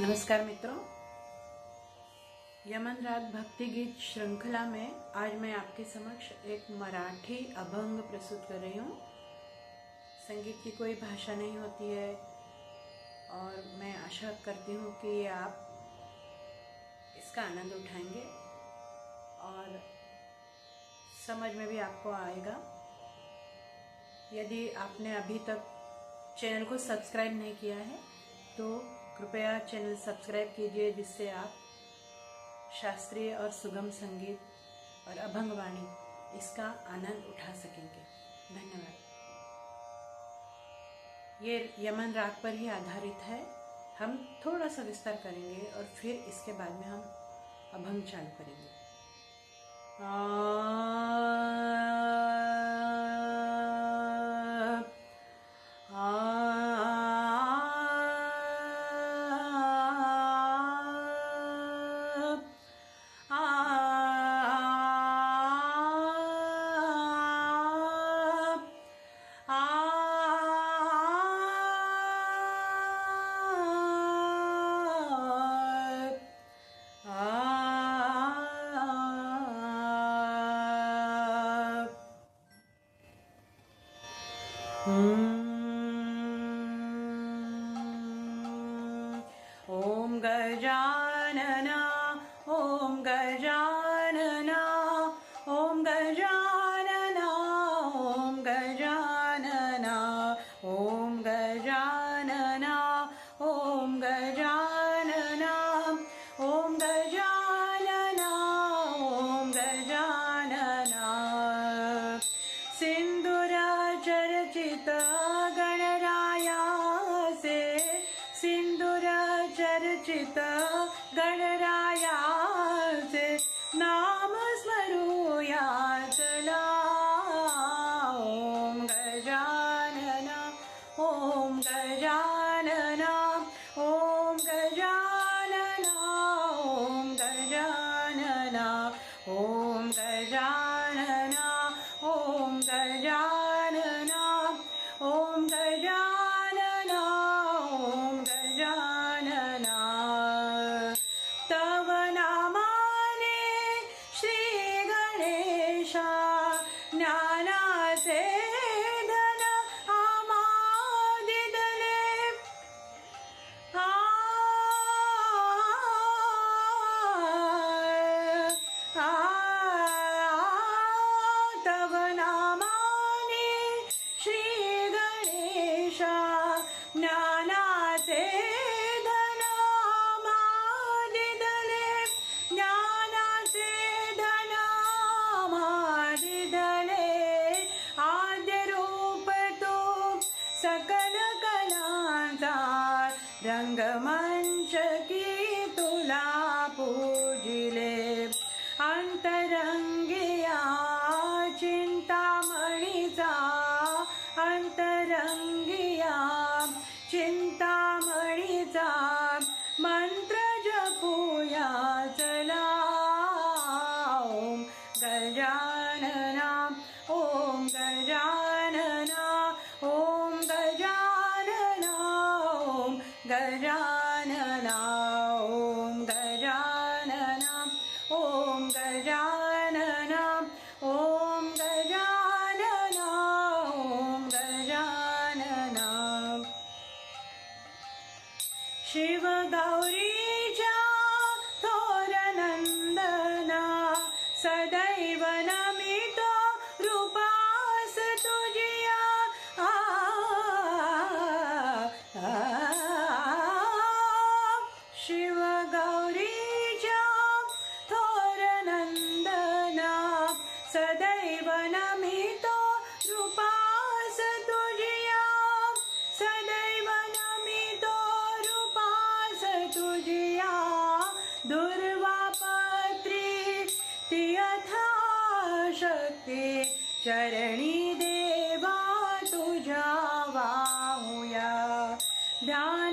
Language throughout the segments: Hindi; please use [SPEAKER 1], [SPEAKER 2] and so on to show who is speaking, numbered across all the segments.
[SPEAKER 1] नमस्कार मित्रों। यमन रात भक्ति गीत श्रृंखला में आज मैं आपके समक्ष एक मराठी अभंग प्रस्तुत कर रही हूँ। संगीत की कोई भाषा नहीं होती है और मैं आशा करती हूँ कि आप इसका आनंद उठाएँगे और समझ में भी आपको आएगा। यदि आपने अभी तक चैनल को सब्सक्राइब नहीं किया है तो कृपया चैनल सब्सक्राइब कीजिए जिससे आप शास्त्रीय और सुगम संगीत और अभंग वाणी इसका आनंद उठा सकेंगे। धन्यवाद। ये यमन राग पर ही आधारित है। हम थोड़ा सा विस्तार करेंगे और फिर इसके बाद में हम अभंग चालू करेंगे। आ, Hmm. ॐ गजा Dangama. Gajanana, Om Gajanana, Om Gajanana, Om Gajanana, Om Gajanana. Shiva Gauri. चरणी देवा तुझ्या वाहूया ध्यान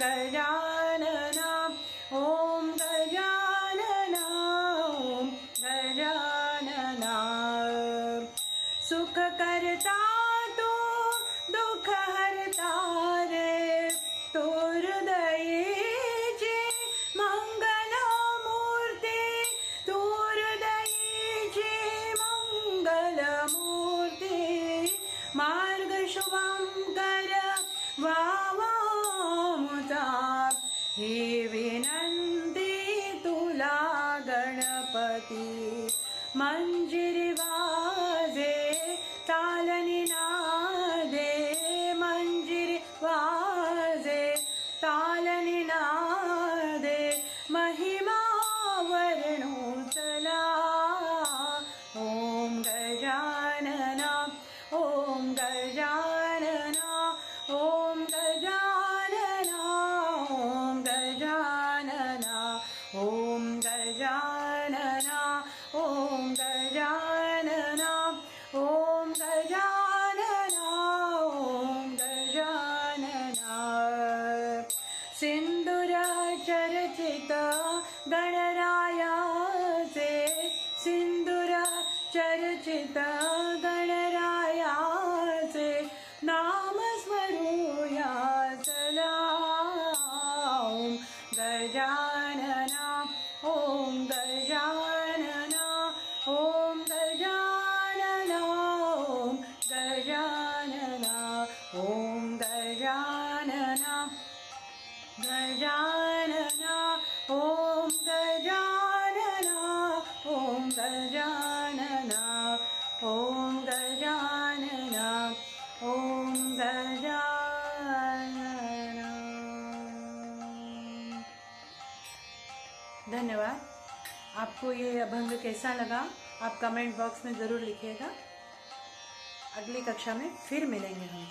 [SPEAKER 1] गजानना ॐ गजानना गजानना सुख की मंजिल सिन्दुरचर्चित गणरायाचे सिन्दुर चर्चित गणरायाचे नाम स्मरूया चला ॐ गजानना ॐ गजानना ॐ गजानना ॐ गजानना ॐ गजानना गजानना धन्यवाद। आपको ये अभंग कैसा लगा, आप कमेंट बॉक्स में ज़रूर लिखिएगा। अगली कक्षा में फिर मिलेंगे हम।